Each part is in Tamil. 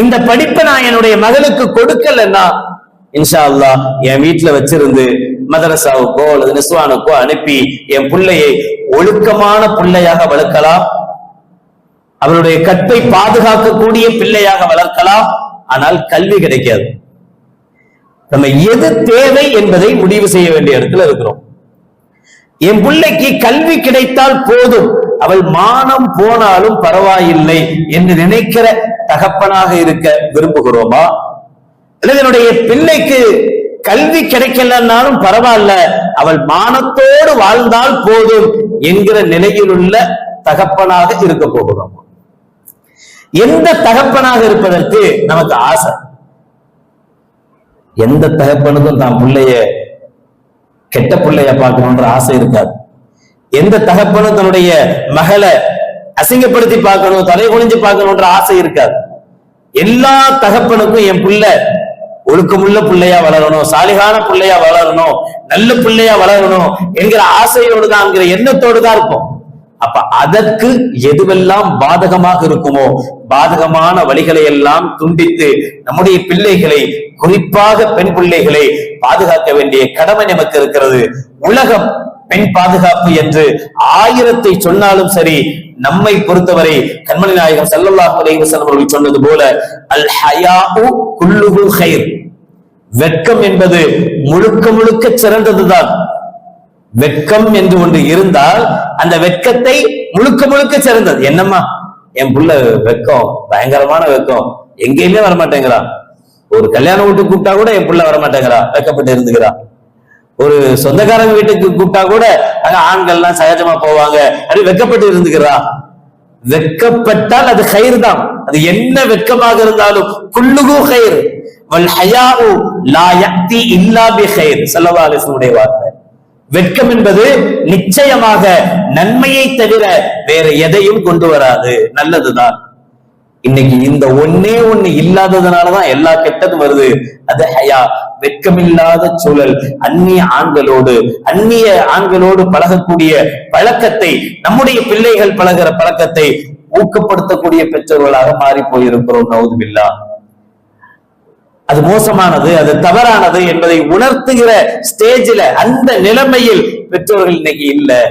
இந்த படிப்பை நான் என்னுடைய மகளுக்கு கொடுக்கலன்னா இன்ஷா அல்லா என் வீட்டுல வச்சிருந்து மதரசாவுக்கோ அல்லது நிஸ்வானுக்கோ அனுப்பி என் பிள்ளையை ஒழுக்கமான பிள்ளையாக வளர்க்கலாம். அவருடைய கற்பை பாதுகாக்கக்கூடிய பிள்ளையாக வளர்க்கலாம். ஆனால் கல்வி கிடைக்காது. நம்ம எது தேவை என்பதை முடிவு செய்ய வேண்டிய இடத்துல இருக்கிறோம். என் பிள்ளைக்கு கல்வி கிடைத்தால் போதும். அவள் மானம் போனாலும் பரவாயில்லை என்று நினைக்கிற தகப்பனாக இருக்க விரும்புகிறோமா? அல்லது என்னுடைய பிள்ளைக்கு கல்வி கிடைக்கலன்னாலும் பரவாயில்ல அவள் மானத்தோடு வாழ்ந்தால் போதும் என்கிற நிலையில் உள்ள தகப்பனாக இருக்க போகிறோமா? எந்த தகப்பனாக இருப்பதற்கு நமக்கு ஆசை? எந்த தகப்பனுக்கும் தான் பிள்ளைய கெட்ட பிள்ளைய பார்க்கணுன்ற ஆசை இருக்காது. எந்த தகப்பனும் தன்னுடைய மகளை அசிங்கப்படுத்தி பார்க்கணும் தலை குனிஞ்சு பார்க்கணுன்ற ஆசை இருக்காது. எல்லா தகப்பனுக்கும் என் பிள்ளை ஒழுக்கமுள்ள பிள்ளையா வளரணும் சாலிகான பிள்ளையா வளரணும் நல்ல பிள்ளையா வளரணும் என்கிற ஆசையோடு தான் என்கிற எண்ணத்தோடு தான் இருப்போம். அப்ப அதற்கு எதுவெல்லாம் பாதகமாக இருக்குமோ பாதகமான வழிகளை எல்லாம் துண்டித்து நம்முடைய பிள்ளைகளை குறிப்பாக பெண் பிள்ளைகளை பாதுகாக்க வேண்டிய கடமை நமக்கு இருக்கிறது. உலகம் பெண் பாதுகாப்பு என்று ஆயிரத்தை சொன்னாலும் சரி நம்மை பொறுத்தவரை கண்மணி நாயகம் ஸல்லல்லாஹு அலைஹி அவர்கள் சொன்னது போல அல் ஹயாஉ குல்லுஹு கைர். வெட்கம் என்பது முழுக்க முழுக்க சிறந்ததுதான். வெட்கம் என்று ஒன்று இருந்தால் அந்த வெட்கத்தை முழுக்க முழுக்க சிறந்தது என்னம்மா? என் புள்ள வெக்கம் பயங்கரமான வெட்கம். எங்கேயுமே வரமாட்டேங்கிறா. ஒரு கல்யாண வீட்டுக்கு கூப்பிட்டா கூட என் புள்ள வரமாட்டேங்கிறா. வெட்கப்பட்டு இருந்துக்கிறா. ஒரு சொந்தக்காரங்க வீட்டுக்கு கூப்பிட்டா கூட அங்க ஆண்கள்லாம் சகஜமா போவாங்க. அப்படி வெட்கப்பட்டு இருந்துக்கிறா. வெட்கப்பட்டால் அது கயிறு தான் அது என்ன வெட்கமாக இருந்தாலும் குல்லுகு கயிறு. வல் ஹயாஉ லா யக்தி இல்லா பி கயிர் ஸல்லல்லாஹு அலைஹி வார்த்தை. வெட்கம் என்பது நிச்சயமாக நன்மையை தவிர வேற எதையும் கொண்டு வராது. நல்லதுதான். இன்னைக்கு இந்த ஒன்னே ஒண்ணு இல்லாததுனாலதான் எல்லா கெட்டதும் வருது. அது ஹயா வெட்கமில்லாத சூழல் அந்நிய ஆண்களோடு அந்நிய ஆண்களோடு பழகக்கூடிய பழக்கத்தை நம்முடைய பிள்ளைகள் பழகுற பழக்கத்தை ஊக்கப்படுத்தக்கூடிய பெற்றோர்களாக மாறி போயிருக்கிறோம். நவுதுபில்லா. அது மோசமானது அது தவறானது என்பதை உணர்த்துகிற ஸ்டேஜில் அந்த நிலைமையில் பெற்றோர்கள் இன்னைக்கு இல்லை.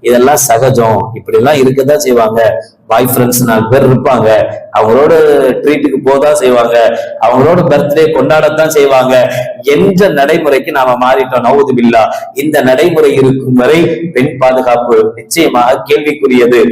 இதெல்லாம் சகஜம். இப்படி எல்லாம் இருக்கதான் செய்வாங்க. பாய் ஃப்ரெண்ட்ஸ் நாலு பேர் இருப்பாங்க. அவங்களோட ட்ரீட்டுக்கு போதான் செய்வாங்க. அவங்களோட பர்த்டே கொண்டாடத்தான் செய்வாங்க. என்ற நடைமுறைக்கு நாம மாறிட்டோம். நவுது பில்லா. இந்த நடைமுறை இருக்கும் வரை பெண் பாதுகாப்பு நிச்சயமாக கேள்விக்குரியது.